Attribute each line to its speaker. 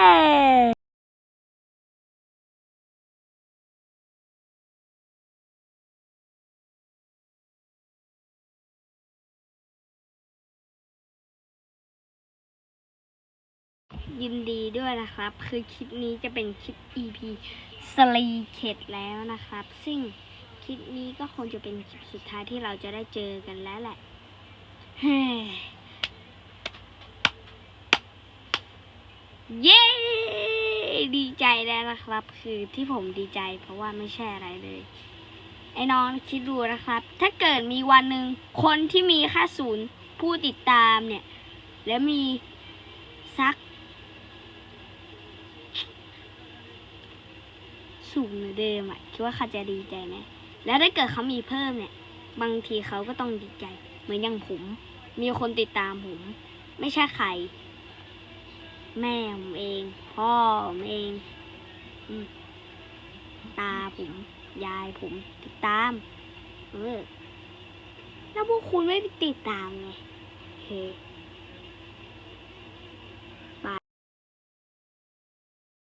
Speaker 1: ยินดีด้วยนะครับ คือคลิปนี้จะเป็นคลิป EP สลีเข็ดแล้วนะครับ ซึ่งคลิปนี้ก็คงจะเป็นคลิปสุดท้ายที่เราจะได้เจอกันแล้วแหละเฮ้ยเย้ ดีใจแล้วนะครับ คือที่ผมดีใจเพราะว่าไม่ใช่อะไรเลย ไอ้น้องคิดดูนะครับ ถ้าเกิดมีวันหนึ่งคนที่มีค่าศูนย์ผู้ติดตามเนี่ย แล้วมีสักสูงเหมือนเดิมอะคิดว่าเขาจะดีใจไหมแล้วถ้าเกิดเขามีเพิ่มเนี่ย บางทีเขาก็ต้องดีใจ เหมือนอย่างผม มีคนติดตามผม ไม่ใช่ใคร แม่ผมเอง พ่อผมเองตาผม ยายผมติดตาม เออ แล้วพวกคุณไม่ไปติดตามไงเฮ้